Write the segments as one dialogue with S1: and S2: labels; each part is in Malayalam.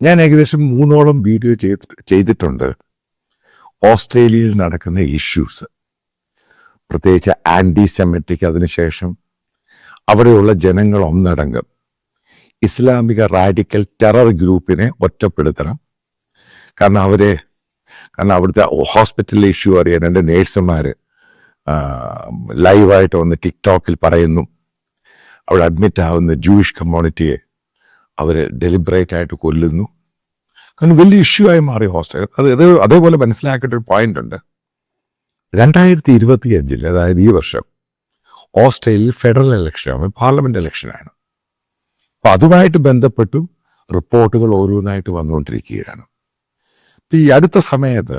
S1: ഞാൻ ഏകദേശം മൂന്നോളം വീഡിയോ ചെയ്ത് ചെയ്തിട്ടുണ്ട്. ഓസ്ട്രേലിയയിൽ നടക്കുന്ന ഇഷ്യൂസ് പ്രത്യേകിച്ച് ആന്റി സെമറ്റിക് അതിനുശേഷം അവിടെയുള്ള ജനങ്ങൾ ഒന്നടങ്കം ഇസ്ലാമിക റാഡിക്കൽ ടെറർ ഗ്രൂപ്പിനെ ഒറ്റപ്പെടുത്തണം. കാരണം അവരെ കാരണം അവിടുത്തെ ഹോസ്പിറ്റലിലെ ഇഷ്യൂ അറിയാൻ എന്റെ നേഴ്സുമാർ ലൈവായിട്ട് വന്ന് ടിക്ടോക്കിൽ പറയുന്നു. അവിടെ അഡ്മിറ്റ് ആവുന്ന ജൂയിഷ് കമ്മ്യൂണിറ്റിയെ അവർ ഡെലിബറേറ്റ് ആയിട്ട് കൊല്ലുന്നു. കാരണം വലിയ ഇഷ്യൂ ആയി മാറി ഹോസ്റ്റൽ. അതേ അതേപോലെ മനസ്സിലാക്കേണ്ട ഒരു പോയിന്റ് ഉണ്ട്. രണ്ടായിരത്തി ഇരുപത്തി അഞ്ചിൽ അതായത് ഈ വർഷം ഓസ്ട്രേലിയയിൽ ഫെഡറൽ ഇലക്ഷനാണ് പാർലമെന്റ് ഇലക്ഷനാണ് അപ്പൊ അതുമായിട്ട് ബന്ധപ്പെട്ടും റിപ്പോർട്ടുകൾ ഓരോന്നായിട്ട് വന്നുകൊണ്ടിരിക്കുകയാണ്. ഇപ്പൊ ഈ അടുത്ത സമയത്ത്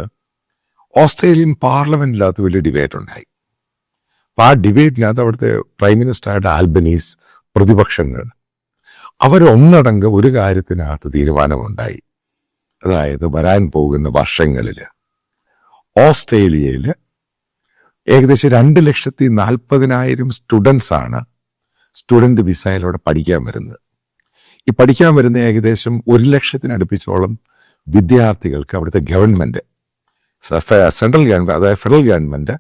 S1: ഓസ്ട്രേലിയൻ പാർലമെന്റിനകത്ത് വലിയ ഡിബേറ്റ് ഉണ്ടായി. അപ്പൊ ആ ഡിബേറ്റിനകത്ത് അവിടുത്തെ പ്രൈം മിനിസ്റ്ററായിട്ട് ആൽബനീസ് പ്രതിപക്ഷങ്ങൾ അവരൊന്നടങ്കം ഒരു കാര്യത്തിനകത്ത് തീരുമാനമുണ്ടായി. അതായത് വരാൻ പോകുന്ന വർഷങ്ങളിൽ ഓസ്ട്രേലിയയിൽ ഏകദേശം രണ്ട് ലക്ഷത്തി നാൽപ്പതിനായിരം സ്റ്റുഡൻസാണ് സ്റ്റുഡന്റ് സ്റ്റുഡന്റ് വിസയിലൂടെ പഠിക്കാൻ വരുന്നത്. ഈ പഠിക്കാൻ വരുന്ന ഏകദേശം ഒരു ലക്ഷത്തിനടുപ്പിച്ചോളം വിദ്യാർത്ഥികൾക്ക് അവിടുത്തെ ഗവൺമെന്റ് സെൻട്രൽ ഗവൺമെന്റ് അതായത് ഫെഡറൽ ഗവൺമെന്റ്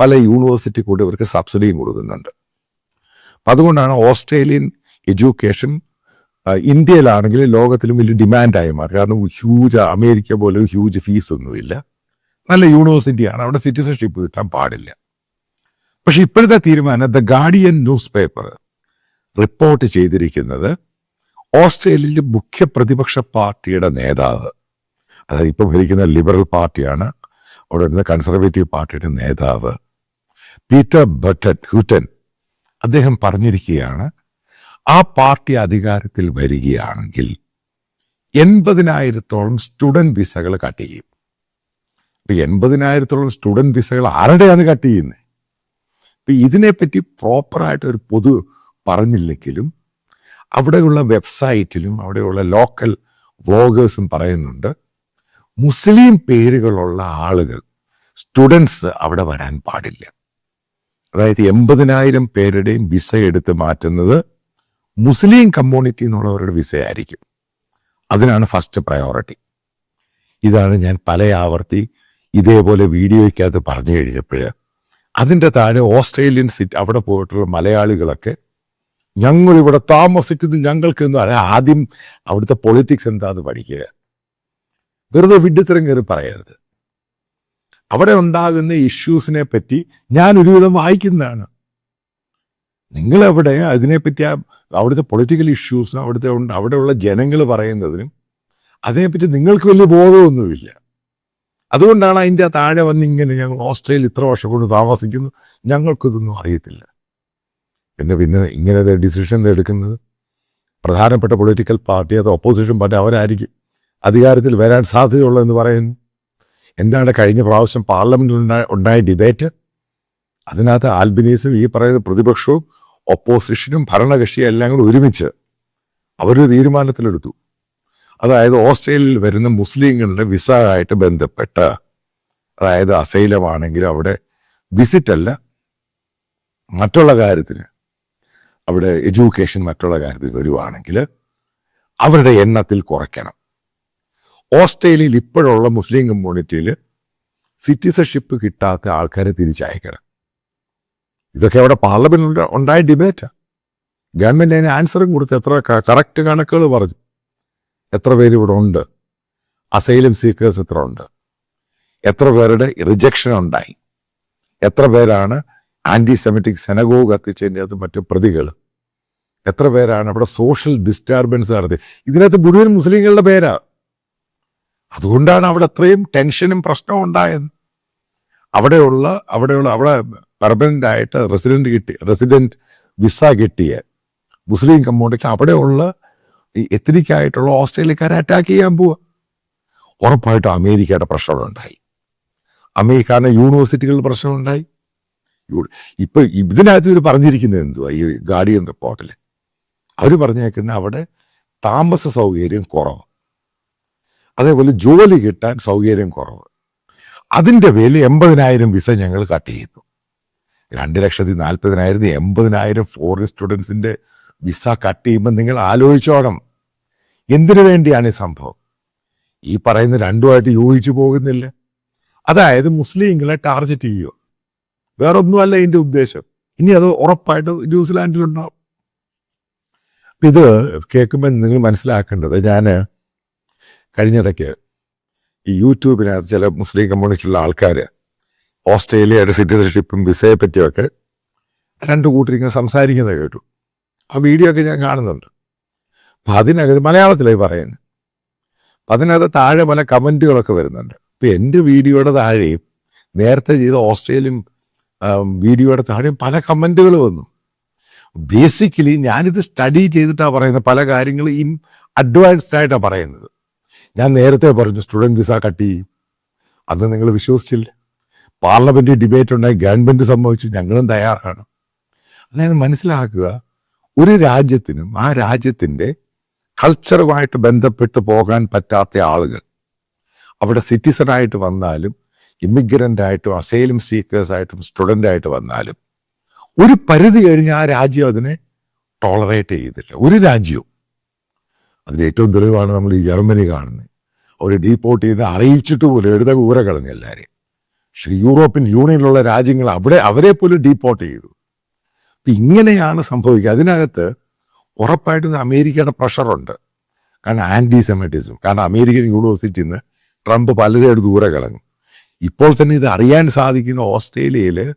S1: പല യൂണിവേഴ്സിറ്റി കൂടി ഇവർക്ക് സബ്സിഡിയും കൊടുക്കുന്നുണ്ട്. അപ്പം അതുകൊണ്ടാണ് ഓസ്ട്രേലിയൻ എഡ്യൂക്കേഷൻ ഇന്ത്യയിലാണെങ്കിൽ ലോകത്തിലും വലിയ ഡിമാൻഡായി മാറി. കാരണം ഹ്യൂജ് അമേരിക്ക പോലെ ഹ്യൂജ് ഫീസ് ഒന്നുമില്ല. നല്ല യൂണിവേഴ്സിറ്റിയാണ് അവിടെ സിറ്റിസൺഷിപ്പ് കിട്ടാൻ പാടില്ല. പക്ഷെ ഇപ്പോഴത്തെ തീരുമാനം the Guardian news paper report ചെയ്തിരിക്കുന്നത് ഓസ്ട്രേലിയയിലെ മുഖ്യ പ്രതിപക്ഷ പാർട്ടിയുടെ നേതാവ്. അതായത് ഇപ്പം ഭരിക്കുന്ന ലിബറൽ പാർട്ടിയാണ് അവിടെ വരുന്ന കൺസർവേറ്റീവ് പാർട്ടിയുടെ നേതാവ്. പീറ്റർ ബട്ടൻ ഹ്യൂറ്റൻ അദ്ദേഹം പറഞ്ഞിരിക്കുകയാണ് ആ പാർട്ടി അധികാരത്തിൽ വരികയാണെങ്കിൽ എൺപതിനായിരത്തോളം സ്റ്റുഡന്റ് വിസകൾ കട്ട് ചെയ്യും. ഇപ്പൊ എൺപതിനായിരത്തോളം സ്റ്റുഡന്റ് വിസകൾ ആരുടെയാണ് കട്ട് ചെയ്യുന്നത് ഇപ്പൊ ഇതിനെപ്പറ്റി പ്രോപ്പറായിട്ട് ഒരു പൊതു പറഞ്ഞില്ലെങ്കിലും അവിടെയുള്ള വെബ്സൈറ്റിലും അവിടെയുള്ള ലോക്കൽ വ്ളോഗേഴ്സും പറയുന്നുണ്ട് മുസ്ലിം പേരുകളുള്ള ആളുകൾ സ്റ്റുഡൻസ് അവിടെ വരാൻ പാടില്ല. അതായത് എൺപതിനായിരം പേരുടെയും വിസ എടുത്ത് മാറ്റുന്നത് മുസ്ലിം കമ്മ്യൂണിറ്റി എന്നുള്ളവരുടെ വിസയായിരിക്കും അതിനാണ് ഫസ്റ്റ് പ്രയോറിറ്റി ഇതാണ് ഞാൻ പല ആവർത്തി ഇതേപോലെ വീഡിയോയ്ക്കകത്ത് പറഞ്ഞു കഴിഞ്ഞപ്പോൾ അതിന്റെ താഴെ ഓസ്ട്രേലിയൻ സിറ്റി അവിടെ പോയിട്ടുള്ള മലയാളികളൊക്കെ ഞങ്ങൾ ഇവിടെ താമസിക്കുന്നു ഞങ്ങൾക്ക് എന്ന് ആദ്യം അവിടുത്തെ പൊളിറ്റിക്സ് എന്താന്ന് പഠിക്കുക. വെറുതെ വിഡ്ഢിത്തരം കയറി പറയരുത്. അവിടെ ഉണ്ടാകുന്ന ഇഷ്യൂസിനെ പറ്റി ഞാൻ ഒരുവിധം വായിക്കുന്നതാണ്. നിങ്ങളെവിടെ അതിനെപ്പറ്റി ആ അവിടുത്തെ പൊളിറ്റിക്കൽ ഇഷ്യൂസ് അവിടുത്തെ അവിടെയുള്ള ജനങ്ങൾ പറയുന്നതിനും അതിനെപ്പറ്റി നിങ്ങൾക്ക് വലിയ ബോധമൊന്നുമില്ല. അതുകൊണ്ടാണ് അതിന്റെ താഴെ വന്ന് ഇങ്ങനെ ഞങ്ങൾ ഓസ്ട്രേലിയ ഇത്ര വർഷം കൊണ്ട് താമസിക്കുന്നു ഞങ്ങൾക്കിതൊന്നും അറിയത്തില്ല. പിന്നെ പിന്നെ ഇങ്ങനെ ഡിസിഷൻ എടുക്കുന്നത്? പ്രധാനപ്പെട്ട പൊളിറ്റിക്കൽ പാർട്ടി അത് ഒപ്പോസിഷൻ പാർട്ടി അവരായിരിക്കും അധികാരത്തിൽ വരാൻ സാധ്യതയുള്ളതെന്ന് പറയുന്നു. എന്താണ് കഴിഞ്ഞ പ്രാവശ്യം പാർലമെന്റിൽ ഉണ്ടായ ഡിബേറ്റ് അതിനകത്ത് ആൽബിനീസും ഈ പറയുന്ന പ്രതിപക്ഷവും ഒപ്പോസിഷനും ഭരണകക്ഷിയും എല്ലാം കൂടി ഒരുമിച്ച് അവരൊരു തീരുമാനത്തിലെടുത്തു. അതായത് ഓസ്ട്രേലിയയിൽ വരുന്ന മുസ്ലിങ്ങളുടെ വിസ ആയിട്ട് ബന്ധപ്പെട്ട് അതായത് അസൈലമാണെങ്കിലും അവിടെ വിസിറ്റ് അല്ല മറ്റുള്ള കാര്യത്തിന് അവിടെ എഡ്യൂക്കേഷൻ മറ്റുള്ള കാര്യത്തിൽ വരുവാണെങ്കിൽ അവരുടെ എണ്ണത്തിൽ കുറയ്ക്കണം. ഓസ്ട്രേലിയയിൽ ഇപ്പോഴുള്ള മുസ്ലിം കമ്മ്യൂണിറ്റിയിൽ സിറ്റിസൺഷിപ്പ് കിട്ടാത്ത ആൾക്കാരെ തിരിച്ചയക്കണം. ഇതൊക്കെ അവിടെ പാർലമെന്റിൽ ഉണ്ടായ ഡിബേറ്റാ. ഗവൺമെന്റ് അതിന് ആൻസറും കൊടുത്ത്. എത്ര കറക്റ്റ് കണക്കുകൾ പറഞ്ഞു. എത്ര പേര് ഇവിടെ ഉണ്ട്? അസൈലം സീക്കേഴ്സ് എത്ര ഉണ്ട്? എത്ര പേരുടെ റിജക്ഷൻ ഉണ്ടായി? എത്ര പേരാണ് ആന്റി സെമിറ്റിക് സെനഗോ കത്തിച്ചതിന്റെ അത് മറ്റു പ്രതികൾ? എത്ര പേരാണ് അവിടെ സോഷ്യൽ ഡിസ്റ്റർബൻസ് നടത്തി? ഇതിനകത്ത് മുഴുവൻ മുസ്ലിങ്ങളുടെ പേരാ. അതുകൊണ്ടാണ് അവിടെ അത്രയും ടെൻഷനും പ്രശ്നവും ഉണ്ടായത്. അവിടെയുള്ള അവിടെയുള്ള അവിടെ പെർമനന്റ് ആയിട്ട് റെസിഡന്റ് കിട്ടി റെസിഡന്റ് വിസ കിട്ടിയ മുസ്ലിം കമ്മ്യൂണിറ്റി അവിടെയുള്ള ഈ എത്തിനിക്കായിട്ടുള്ള ഓസ്ട്രേലിയക്കാരെ അറ്റാക്ക് ചെയ്യാൻ പോവുക ഉറപ്പായിട്ടും അമേരിക്കയുടെ പ്രശ്നമുണ്ടായി അമേരിക്കയുടെ യൂണിവേഴ്സിറ്റികളിൽ പ്രശ്നമുണ്ടായി ഇപ്പൊ ഇതിനകത്ത് ഇവർ പറഞ്ഞിരിക്കുന്നത് എന്തുവാ? ഈ ഗാർഡിയൻ റിപ്പോർട്ടിൽ അവർ പറഞ്ഞേക്കുന്ന അവിടെ താമസ സൗകര്യം കുറവ്. അതേപോലെ ജോലി കിട്ടാൻ സൗകര്യം കുറവ്. അതിന്റെ പേരിൽ എൺപതിനായിരം വിസ ഞങ്ങൾ കട്ട് ചെയ്തു രണ്ട് ലക്ഷത്തി നാൽപ്പതിനായിരത്തി എൺപതിനായിരം ഫോറിൻ സ്റ്റുഡൻസിന്റെ വിസ കട്ട് ചെയ്യുമ്പോൾ നിങ്ങൾ ആലോചിച്ചോണം എന്തിനു വേണ്ടിയാണ് ഈ സംഭവം? ഈ പറയുന്ന രണ്ടുമായിട്ട് യോജിച്ചു പോകുന്നില്ല. അതായത് മുസ്ലിങ്ങളെ ടാർഗറ്റ് ചെയ്യുക. വേറൊന്നുമല്ല ഇതിന്റെ ഉദ്ദേശം. ഇനി അത് ഉറപ്പായിട്ട് ന്യൂസിലാൻഡിലുണ്ടാവും. ഇത് കേൾക്കുമ്പോൾ നിങ്ങൾ മനസ്സിലാക്കേണ്ടത് ഞാൻ കഴിഞ്ഞിടയ്ക്ക് ഈ യൂട്യൂബിനകത്ത് ചില മുസ്ലിം കമ്മ്യൂണിറ്റിയിലുള്ള ആൾക്കാർ ഓസ്ട്രേലിയയുടെ സിറ്റിസൺഷിപ്പും വിസയെ പറ്റിയൊക്കെ രണ്ട് കൂട്ടരിങ്ങനെ സംസാരിക്കുന്നത് കേട്ടു. ആ വീഡിയോ ഒക്കെ ഞാൻ കാണുന്നുണ്ട്. അപ്പം അതിനകത്ത് മലയാളത്തിലായി പറയുന്നത്. അപ്പം അതിനകത്ത് താഴെ പല കമന്റുകളൊക്കെ വരുന്നുണ്ട്. ഇപ്പം എന്റെ വീഡിയോയുടെ താഴെയും നേരത്തെ ചെയ്ത ഓസ്ട്രേലിയൻ വീഡിയോയുടെ താഴെയും പല കമന്റുകൾ വന്നു. ബേസിക്കലി ഞാനിത് സ്റ്റഡി ചെയ്തിട്ടാണ് പറയുന്നത്. പല കാര്യങ്ങളും ഇൻ അഡ്വാൻസ്ഡ് ആയിട്ടാണ് പറയുന്നത്. ഞാൻ നേരത്തെ പറഞ്ഞു സ്റ്റുഡന്റ് വിസ കട്ട് ചെയ്യും. അന്ന് നിങ്ങൾ വിശ്വസിച്ചില്ല. പാർലമെന്റ് ഡിബേറ്റ് ഉണ്ടായി ഗവൺമെന്റ് സംഭവിച്ചു ഞങ്ങളും തയ്യാറാണ്. അതായത് മനസ്സിലാക്കുക ഒരു രാജ്യത്തിനും ആ രാജ്യത്തിന്റെ കൾച്ചറുമായിട്ട് ബന്ധപ്പെട്ട് പോകാൻ പറ്റാത്ത ആളുകൾ. അവിടെ സിറ്റിസണായിട്ട് വന്നാലും ഇമിഗ്രന്റായിട്ടും അസൈലും സീക്കേഴ്സായിട്ടും സ്റ്റുഡന്റ് ആയിട്ട് വന്നാലും ഒരു പരിധി കഴിഞ്ഞ് ആ രാജ്യം അതിനെ ടോളറേറ്റ് ചെയ്തിട്ടില്ല ഒരു രാജ്യവും. അതിന് ഏറ്റവും തെളിവാണ് നമ്മൾ ഈ ജർമ്മനി കാണുന്നത്. അവർ ഡീപ്പോർട്ട് ചെയ്ത് അറിയിച്ചിട്ട് പോലും എഴുത ഊര കളഞ്ഞു എല്ലാവരെയും യൂറോപ്യൻ യൂണിയനിലുള്ള രാജ്യങ്ങൾ അവിടെ അവരെ പോലും ഡീപ്പോർട്ട് ചെയ്തു. അപ്പം ഇങ്ങനെയാണ് സംഭവിക്കുക. അതിനകത്ത് ഉറപ്പായിട്ടും അമേരിക്കയുടെ പ്രഷറുണ്ട് കാരണം ആന്റി സെമറ്റിസം കാരണം അമേരിക്കൻ യൂണിവേഴ്സിറ്റിയിൽ നിന്ന് ട്രംപ് പലരെയും ദൂരെ കളഞ്ഞു. ഇപ്പോൾ തന്നെ ഇത് അറിയാൻ സാധിക്കുന്ന ഓസ്ട്രേലിയയിൽ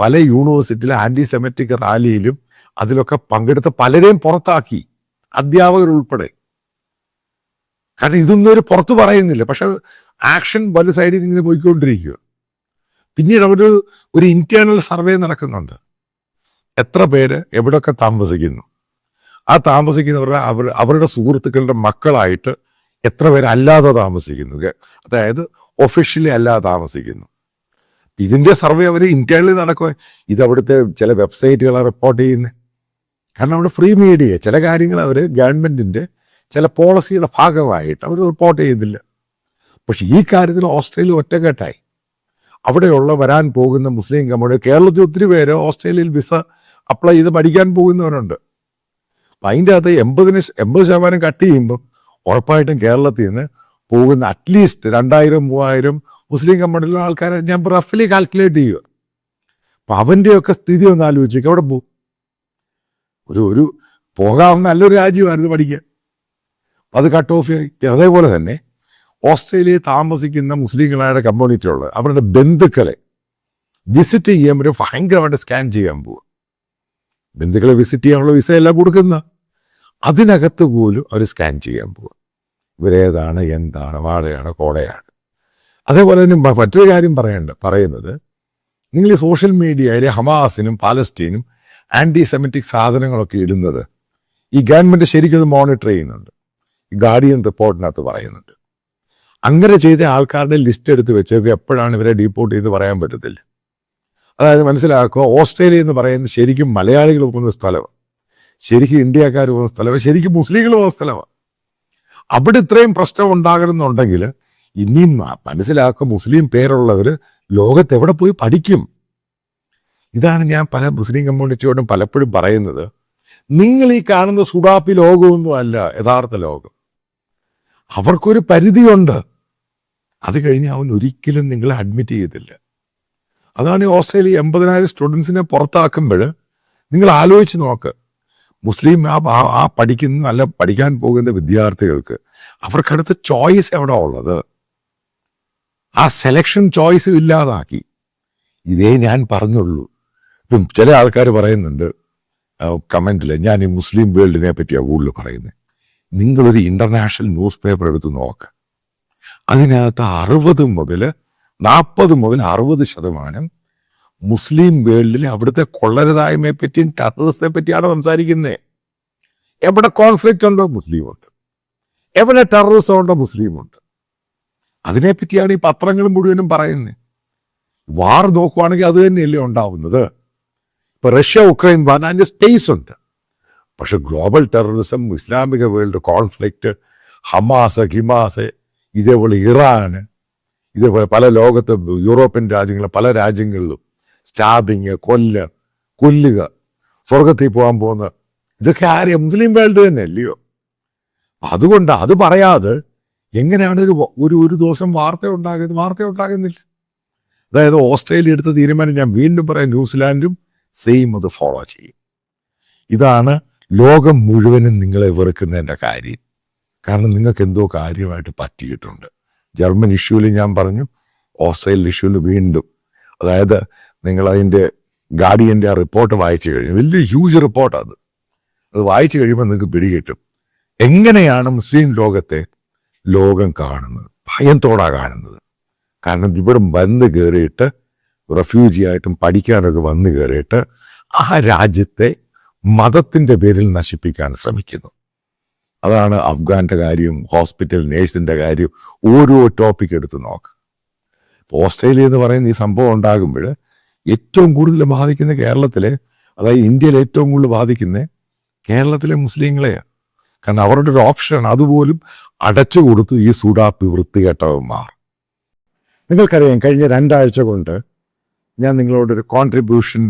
S1: പല യൂണിവേഴ്സിറ്റിയിലെ ആന്റി സെമറ്റിക് റാലിയിലും അതിലൊക്കെ പങ്കെടുത്ത പലരെയും പുറത്താക്കി. അധ്യാപകർ ഉൾപ്പെടെ. കാരണം ഇതൊന്നും ഒരു പുറത്ത് പറയുന്നില്ല. പക്ഷെ ആക്ഷൻ പല സൈഡിൽ നിന്ന് ഇങ്ങനെ പോയിക്കൊണ്ടിരിക്കുക പിന്നീട് ഒരു ഒരു ഇന്റേണൽ സർവേ നടക്കുന്നുണ്ട്. എത്ര പേര് എവിടെയൊക്കെ താമസിക്കുന്നു? ആ താമസിക്കുന്നവരുടെ അവർ അവരുടെ സുഹൃത്തുക്കളുടെ മക്കളായിട്ട് എത്ര പേര് അല്ലാതെ താമസിക്കുന്നു? അതായത് ഒഫീഷ്യലി അല്ലാതെ താമസിക്കുന്നു. ഇതിന്റെ സർവേ അവർ ഇന്റേണലി നടക്കുക ഇത് അവിടുത്തെ ചില വെബ്സൈറ്റുകളെ റിപ്പോർട്ട് ചെയ്യുന്നത് കാരണം അവിടെ ഫ്രീ മീഡിയ ചില കാര്യങ്ങൾ അവർ ഗവൺമെന്റിന്റെ ചില പോളിസിയുടെ ഭാഗമായിട്ട് അവർ റിപ്പോർട്ട് ചെയ്യുന്നില്ല പക്ഷെ ഈ കാര്യത്തിൽ ഓസ്ട്രേലിയ ഒറ്റക്കെട്ടായി. അവിടെയുള്ള വരാൻ പോകുന്ന മുസ്ലിം കമ്മ്യൂണിറ്റി കേരളത്തിൽ ഒത്തിരി പേര് ഓസ്ട്രേലിയയിൽ വിസ അപ്ലൈ ചെയ്ത് പഠിക്കാൻ പോകുന്നവരുണ്ട്. അപ്പം അതിന്റെ അകത്ത് എൺപതിന് എൺപത് ശതമാനം കട്ട് ചെയ്യുമ്പോൾ ഉറപ്പായിട്ടും കേരളത്തിൽ നിന്ന് പോകുന്ന അറ്റ്ലീസ്റ്റ് രണ്ടായിരം മൂവായിരം മുസ്ലിം കമ്മ്യൂണിറ്റിയിലുള്ള ആൾക്കാരെ ഞാൻ റഫ്ലി കാൽക്കുലേറ്റ് ചെയ്യുക. അപ്പം അവന്റെയൊക്കെ സ്ഥിതി ഒന്ന് ആലോചിച്ചേക്ക്. അവിടെ പോകും ഒരു ഒരു പോകാവുന്ന നല്ലൊരു രാജ്യമായിരുന്നു പഠിക്കാൻ. അത് കട്ട് ഓഫ് ആയി. അതേപോലെ തന്നെ ഓസ്ട്രേലിയയിൽ താമസിക്കുന്ന മുസ്ലിങ്ങളായ കമ്മ്യൂണിറ്റി ഉള്ളത് അവരുടെ ബന്ധുക്കളെ വിസിറ്റ് ചെയ്യാൻ പറ്റും ഭയങ്കരമായിട്ട് സ്കാൻ ചെയ്യാൻ പോവുക ബന്ധുക്കളെ വിസിറ്റ് ചെയ്യാനുള്ള വിസ എല്ലാം കൊടുക്കുന്ന അതിനകത്ത് പോലും അവർ സ്കാൻ ചെയ്യാൻ പോവുക ഇവരേതാണ് എന്താണ് വാടയാണ് കോടയാണ്. അതേപോലെ തന്നെ മറ്റൊരു കാര്യം പറയേണ്ട പറയുന്നത് നിങ്ങൾ ഈ സോഷ്യൽ മീഡിയയിൽ ഹമാസിനും പാലസ്റ്റീനും ആന്റി സെമറ്റിക് സാധനങ്ങളൊക്കെ ഇടുന്നത് ഈ ഗവൺമെന്റ് ശരിക്കും മോണിറ്റർ ചെയ്യുന്നുണ്ട്. ഈ ഗാർഡിയൻ റിപ്പോർട്ടിനകത്ത് പറയുന്നുണ്ട്. അങ്ങനെ ചെയ്ത ആൾക്കാരുടെ ലിസ്റ്റ് എടുത്ത് വെച്ച് എപ്പോഴാണ് ഇവരെ ഡീപ്പോർട്ട് ചെയ്ത് പറയാൻ പറ്റത്തില്ല. അതായത് മനസ്സിലാക്കുക ഓസ്ട്രേലിയ എന്ന് പറയുന്നത് ശരിക്കും മലയാളികൾ പോകുന്ന സ്ഥലമാണ് ശരിക്കും ഇന്ത്യക്കാർ പോകുന്ന സ്ഥലമാണ് ശരിക്കും മുസ്ലിങ്ങൾ പോകുന്ന സ്ഥലമാണ് അവിടെ ഇത്രയും പ്രശ്നം ഉണ്ടാകണമെന്നുണ്ടെങ്കിൽ ഇനിയും മനസ്സിലാക്കുക മുസ്ലിം പേരുള്ളവർ ലോകത്ത് എവിടെ പോയി പഠിക്കും? ഇതാണ് ഞാൻ പല മുസ്ലിം കമ്മ്യൂണിറ്റിയോടും പലപ്പോഴും പറയുന്നത്. നിങ്ങൾ ഈ കാണുന്ന സുഡാപ്പി ലോകമൊന്നും അല്ല യഥാർത്ഥ ലോകം. അവർക്കൊരു പരിധിയുണ്ട്. അത് കഴിഞ്ഞ് അവൻ ഒരിക്കലും നിങ്ങളെ അഡ്മിറ്റ് ചെയ്യത്തില്ല. അതാണ് ഈ ഓസ്ട്രേലിയ എൺപതിനായിരം സ്റ്റുഡൻസിനെ പുറത്താക്കുമ്പോൾ നിങ്ങൾ ആലോചിച്ച് നോക്ക്. മുസ്ലിം ആ ആ- പഠിക്കുന്ന നല്ല പഠിക്കാൻ പോകുന്ന വിദ്യാർത്ഥികൾക്ക് അവർക്കടുത്ത് ചോയ്സ് എവിടെ ഉള്ളത്? ആ സെലക്ഷൻ ചോയ്സ് ഇല്ലാതാക്കി. ഇതേ ഞാൻ പറഞ്ഞുള്ളൂ. ഇപ്പം ചില ആൾക്കാർ പറയുന്നുണ്ട് കമന്റിൽ ഞാൻ ഈ മുസ്ലിം വേൾഡിനെ പറ്റിയാണ് കൂടുതൽ പറയുന്നത് നിങ്ങളൊരു ഇന്റർനാഷണൽ ന്യൂസ് പേപ്പർ എടുത്ത് നോക്ക്. അതിനകത്ത് അറുപത് മുതൽ നാൽപ്പത് മുതൽ അറുപത് ശതമാനം മുസ്ലിം വേൾഡിൽ അവിടുത്തെ കൊള്ളരുതായ്മയെ പറ്റിയും ടെററിസത്തെ പറ്റിയാണ് സംസാരിക്കുന്നത് എവിടെ കോൺഫ്ലിക്റ്റ് ഉണ്ടോ മുസ്ലിമുണ്ട്. എവിടെ ടെററിസം ഉണ്ടോ മുസ്ലിമുണ്ട്. അതിനെപ്പറ്റിയാണ് ഈ പത്രങ്ങൾ മുഴുവനും പറയുന്നത് വാർ നോക്കുവാണെങ്കിൽ അത് തന്നെയല്ലേ ഉണ്ടാവുന്നത്. ഇപ്പൊ റഷ്യ ഉക്രൈൻ വാർ അതിന്റെ സ്പേസ് ഉണ്ട്. പക്ഷെ ഗ്ലോബൽ ടെററിസം ഇസ്ലാമിക വേൾഡ് കോൺഫ്ലിക്റ്റ് ഹമാസ് ഹിമാസ് ഇതേപോലെ ഇറാന് ഇതേപോലെ പല ലോകത്തെ യൂറോപ്യൻ രാജ്യങ്ങൾ പല രാജ്യങ്ങളിലും സ്റ്റാബിങ് കൊല്ല കൊല്ലുക സ്വർഗത്തിൽ പോകാൻ പോകുന്ന ഇതൊക്കെ ആരെയും മുസ്ലിം വേൾഡ് തന്നെ അല്ലയോ? അതുകൊണ്ട് അത് പറയാതെ എങ്ങനെയാണ് ഒരു ഒരു ഒരു ദിവസം വാർത്ത ഉണ്ടാകുന്നത്? വാർത്ത ഉണ്ടാകുന്നില്ല. അതായത് ഓസ്ട്രേലിയ എടുത്ത തീരുമാനം ഞാൻ വീണ്ടും പറയാം ന്യൂസിലാൻഡും സെയിം അത് ഫോളോ ചെയ്യും. ഇതാണ് ലോകം മുഴുവനും നിങ്ങളെ വെറുക്കുന്നതിന്റെ കാര്യം. കാരണം നിങ്ങൾക്ക് എന്തോ കാര്യമായിട്ട് പറ്റിയിട്ടുണ്ട്. ജർമ്മൻ ഇഷ്യൂവിൽ ഞാൻ പറഞ്ഞു ഓസ്ട്രേലിയൻ ഇഷ്യൂവിൽ വീണ്ടും. അതായത് നിങ്ങൾ അതിന്റെ ഗാർഡിയന്റെ ആ റിപ്പോർട്ട് വായിച്ചു കഴിഞ്ഞു. വലിയ ഹ്യൂജ് റിപ്പോർട്ട് അത്. അത് വായിച്ചു കഴിയുമ്പോൾ നിങ്ങൾക്ക് പിടികിട്ടും എങ്ങനെയാണ് മുസ്ലിം ലോകത്തെ ലോകം കാണുന്നത്? ഭയത്തോടാ കാണുന്നത്. കാരണം ഇവിടെ വന്ന് കയറിയിട്ട് റെഫ്യൂജി ആയിട്ടും പഠിക്കാനൊക്കെ വന്നു കയറിയിട്ട് ആ രാജ്യത്തെ മതത്തിന്റെ പേരിൽ നശിപ്പിക്കാൻ ശ്രമിക്കുന്നു. അതാണ് അഫ്ഗാന്റെ കാര്യം ഹോസ്പിറ്റൽ നേഴ്സിന്റെ കാര്യം ഓരോ ടോപ്പിക് എടുത്ത് നോക്കുക ഓസ്ട്രേലിയ എന്ന് പറയുന്ന ഈ സംഭവം ഉണ്ടാകുമ്പോൾ ഏറ്റവും കൂടുതൽ ബാധിക്കുന്ന കേരളത്തിലെ അതായത് ഇന്ത്യയിൽ ഏറ്റവും കൂടുതൽ ബാധിക്കുന്ന കേരളത്തിലെ മുസ്ലിങ്ങളെയാണ് കാരണം അവരുടെ ഒരു ഓപ്ഷൻ അതുപോലും അടച്ചു കൊടുത്തു ഈ സൂഡാപ്പി വൃത്തികെട്ടവന്മാർ. നിങ്ങൾക്കറിയാം കഴിഞ്ഞ രണ്ടാഴ്ച കൊണ്ട് ഞാൻ നിങ്ങളോടൊരു കോൺട്രിബ്യൂഷൻ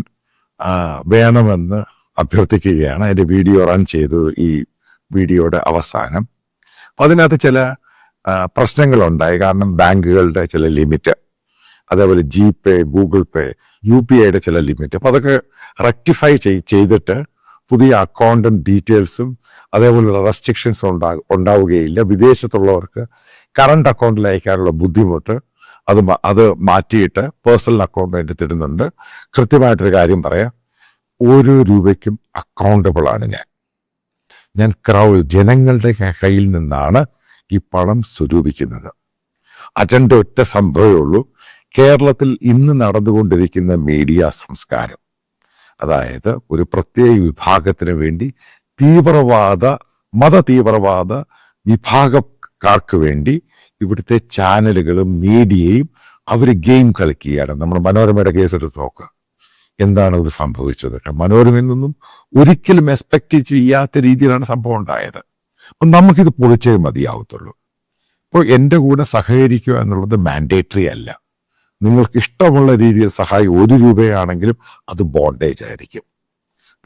S1: വേണമെന്ന് അഭ്യർത്ഥിക്കുകയാണ്. അതിന്റെ വീഡിയോ റൺ ചെയ്തു ഈ വീഡിയോയുടെ അവസാനം. അപ്പം അതിനകത്ത് ചില പ്രശ്നങ്ങളുണ്ടായി. കാരണം ബാങ്കുകളുടെ ചില ലിമിറ്റ് അതേപോലെ G pay Google pay U P ഐയുടെ ചില ലിമിറ്റ്. അപ്പം അതൊക്കെ റെക്ടിഫൈ ചെയ്തിട്ട് പുതിയ അക്കൗണ്ടും ഡീറ്റെയിൽസും അതേപോലുള്ള റെസ്ട്രിക്ഷൻസും ഉണ്ടാ ഉണ്ടാവുകയില്ല. വിദേശത്തുള്ളവർക്ക് കറണ്ട് അക്കൗണ്ടിൽ അയക്കാനുള്ള ബുദ്ധിമുട്ട് അത് അത് മാറ്റിയിട്ട് പേഴ്സണൽ അക്കൗണ്ട് തരുന്നുണ്ട് കൃത്യമായിട്ടൊരു കാര്യം പറയാം. ഓരോ രൂപയ്ക്കും അക്കൗണ്ടബിളാണ് ഞാൻ. ഞാൻ ക്രൗ ജനങ്ങളുടെ കയ്യിൽ നിന്നാണ് ഈ പണം സ്വരൂപിക്കുന്നത്. അജണ്ട ഒറ്റ സംഭവമേ ഉള്ളൂ. കേരളത്തിൽ ഇന്ന് നടന്നുകൊണ്ടിരിക്കുന്ന മീഡിയ സംസ്കാരം. അതായത് ഒരു പ്രത്യേക വിഭാഗത്തിന് വേണ്ടി തീവ്രവാദ മത തീവ്രവാദ വിഭാഗക്കാർക്ക് വേണ്ടി ഇവിടുത്തെ ചാനലുകളും മീഡിയയും അവർ ഗെയിം കളിക്കുകയാണ്. നമ്മൾ മനോരമയുടെ കേസെടുത്ത് നോക്കുക എന്താണ് ഇത് സംഭവിച്ചത്? മനോരമയിൽ നിന്നും ഒരിക്കലും എക്സ്പെക്ട് ചെയ്യാത്ത രീതിയിലാണ് സംഭവം ഉണ്ടായത്. അപ്പം നമുക്കിത് പൊളിച്ചേ മതിയാവത്തുള്ളൂ. ഇപ്പോൾ എന്റെ കൂടെ സഹകരിക്കുക എന്നുള്ളത് മാൻഡേറ്ററി അല്ല. നിങ്ങൾക്ക് ഇഷ്ടമുള്ള രീതിയിൽ സഹായം ഒരു രൂപയാണെങ്കിലും അത് ബോണ്ടേജ് ആയിരിക്കും.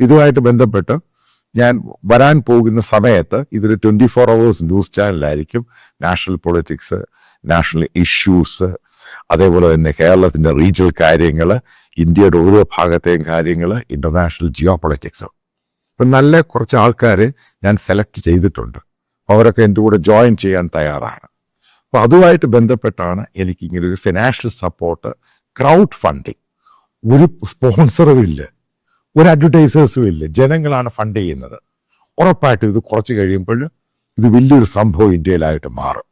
S1: ഇതുമായിട്ട് ബന്ധപ്പെട്ട് ഞാൻ വരാൻ പോകുന്ന സമയത്ത് ഇതൊരു ട്വന്റി ഫോർ അവേഴ്സ് ന്യൂസ് ചാനലായിരിക്കും നാഷണൽ പൊളിറ്റിക്സ് നാഷണൽ ഇഷ്യൂസ് അതേപോലെ തന്നെ കേരളത്തിന്റെ റീജിയണൽ കാര്യങ്ങൾ ഇന്ത്യയുടെ ഓരോ ഭാഗത്തെയും കാര്യങ്ങൾ ഇന്റർനാഷണൽ ജിയോ പൊളിറ്റിക്സ് ഇപ്പം നല്ല കുറച്ച് ആൾക്കാർ ഞാൻ സെലക്ട് ചെയ്തിട്ടുണ്ട്. അവരൊക്കെ എന്റെ കൂടെ ജോയിൻ ചെയ്യാൻ തയ്യാറാണ്. അപ്പോൾ അതുമായിട്ട് ബന്ധപ്പെട്ടാണ് എനിക്ക് ഇങ്ങനെ ഒരു ഫിനാൻഷ്യൽ സപ്പോർട്ട് ക്രൗഡ് ഫണ്ടിങ് ഒരു സ്പോൺസറും ഇല്ല. ഒരു അഡ്വർടൈസേഴ്സും ഇല്ല. ജനങ്ങളാണ് ഫണ്ട് ചെയ്യുന്നത്. ഉറപ്പായിട്ടും ഇത് കുറച്ച് കഴിയുമ്പോൾ ഇത് വലിയൊരു സംഭവം ഇന്ത്യയിലായിട്ട് മാറും.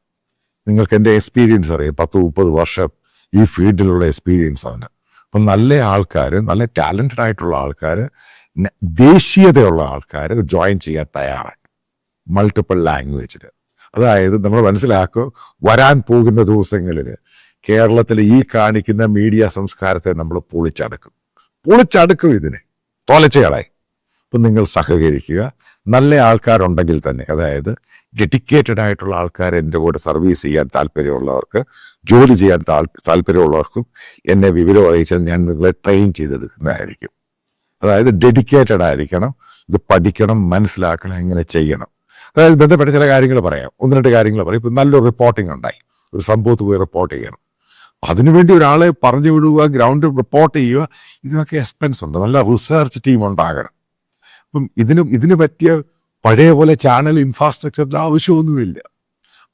S1: നിങ്ങൾക്ക് എന്റെ എക്സ്പീരിയൻസ് അറിയാം. പത്ത് മുപ്പത് വർഷം ഈ ഫീൽഡിലുള്ള എക്സ്പീരിയൻസ് ആണ്. അപ്പം നല്ല ആൾക്കാർ നല്ല ടാലന്റഡ് ആയിട്ടുള്ള ആൾക്കാർ ദേശീയതയുള്ള ആൾക്കാർ ജോയിൻ ചെയ്യാൻ തയ്യാറാണ്. മൾട്ടിപ്പിൾ ലാംഗ്വേജിൽ അതായത് നമ്മൾ മനസ്സിലാക്കുക വരാൻ പോകുന്ന ദിവസങ്ങളിൽ കേരളത്തിൽ ഈ കാണിക്കുന്ന മീഡിയ സംസ്കാരത്തെ നമ്മൾ പൊളിച്ചടക്കും. പൊളിച്ചടക്കും ഇതിനെ. തോലച്ചയാളായി അപ്പം നിങ്ങൾ സഹകരിക്കുക. നല്ല ആൾക്കാരുണ്ടെങ്കിൽ തന്നെ അതായത് ഡെഡിക്കേറ്റഡ് ആയിട്ടുള്ള ആൾക്കാർ എന്റെ കൂടെ സർവീസ് ചെയ്യാൻ താല്പര്യമുള്ളവർക്ക് ജോലി ചെയ്യാൻ താല്പര്യമുള്ളവർക്കും എന്നെ വിവരം അറിയിച്ചാൽ ഞാൻ നിങ്ങളെ ട്രെയിൻ ചെയ്തെടുക്കുന്നതായിരിക്കും. അതായത് ഡെഡിക്കേറ്റഡ് ആയിരിക്കണം ഇത് പഠിക്കണം മനസ്സിലാക്കണം എങ്ങനെ ചെയ്യണം. അതായത് ബന്ധപ്പെട്ട ചില കാര്യങ്ങൾ പറയാം. ഒന്ന് രണ്ട് കാര്യങ്ങൾ പറയും. ഇപ്പം നല്ലൊരു റിപ്പോർട്ടിംഗ് ഉണ്ടായി. ഒരു സംഭവത്ത് പോയി റിപ്പോർട്ട് ചെയ്യണം. അതിനുവേണ്ടി ഒരാളെ പറഞ്ഞു വിടുക ഗ്രൗണ്ട് റിപ്പോർട്ട് ചെയ്യുക ഇതിനൊക്കെ എക്സ്പെൻസ് ഉണ്ട്. നല്ല റിസർച്ച് ടീം ഉണ്ടാകണം. അപ്പം ഇതിന് ഇതിന് പറ്റിയ പഴയ പോലെ ചാനൽ ഇൻഫ്രാസ്ട്രക്ചറിന്റെ ആവശ്യമൊന്നുമില്ല.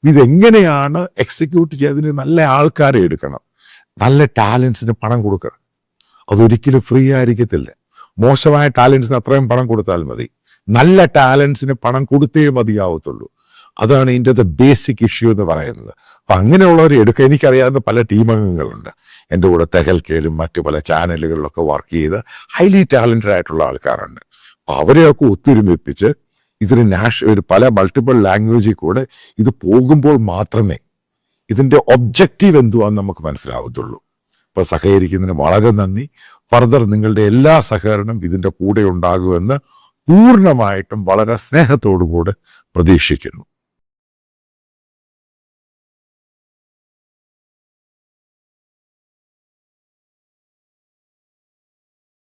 S1: ഇതെങ്ങനെയാണ് എക്സിക്യൂട്ട് ചെയ്തതിന് നല്ല ആൾക്കാരെ എടുക്കണം. നല്ല ടാലൻസിന് പണം കൊടുക്കണം. അതൊരിക്കലും ഫ്രീ ആയിരിക്കത്തില്ല. മോശമായ ടാലൻസിന് അത്രയും പണം കൊടുത്താൽ മതി. നല്ല ടാലൻസിന് പണം കൊടുത്തേ മതിയാവത്തുള്ളൂ. അതാണ് ഇതിന്റെ ബേസിക് ഇഷ്യൂ എന്ന് പറയുന്നത്. അപ്പം അങ്ങനെയുള്ളവരെ എടുക്കുക എനിക്കറിയാവുന്ന പല ടീം അംഗങ്ങളുണ്ട്. എന്റെ കൂടെ തെഹൽക്കയിലും മറ്റു പല ചാനലുകളിലൊക്കെ വർക്ക് ചെയ്ത് ഹൈലി ടാലന്റഡ് ആയിട്ടുള്ള ആൾക്കാരുണ്ട്. അവരെയൊക്കെ ഒത്തൊരുമിപ്പിച്ച് ഇതിന് നാഷ ഒരു പല മൾട്ടിപ്പിൾ ലാംഗ്വേജിൽ കൂടെ ഇത് പോകുമ്പോൾ മാത്രമേ ഇതിന്റെ ഒബ്ജക്റ്റീവ് എന്തുവാന്ന് നമുക്ക് മനസ്സിലാവത്തുള്ളൂ. അപ്പൊ സഹകരിക്കുന്നതിന് വളരെ നന്ദി. ഫർദർ നിങ്ങളുടെ എല്ലാ സഹകരണം ഇതിന്റെ കൂടെ ഉണ്ടാകുമെന്ന് പൂർണമായിട്ടും വളരെ സ്നേഹത്തോടു കൂടെ പ്രതീക്ഷിക്കുന്നു.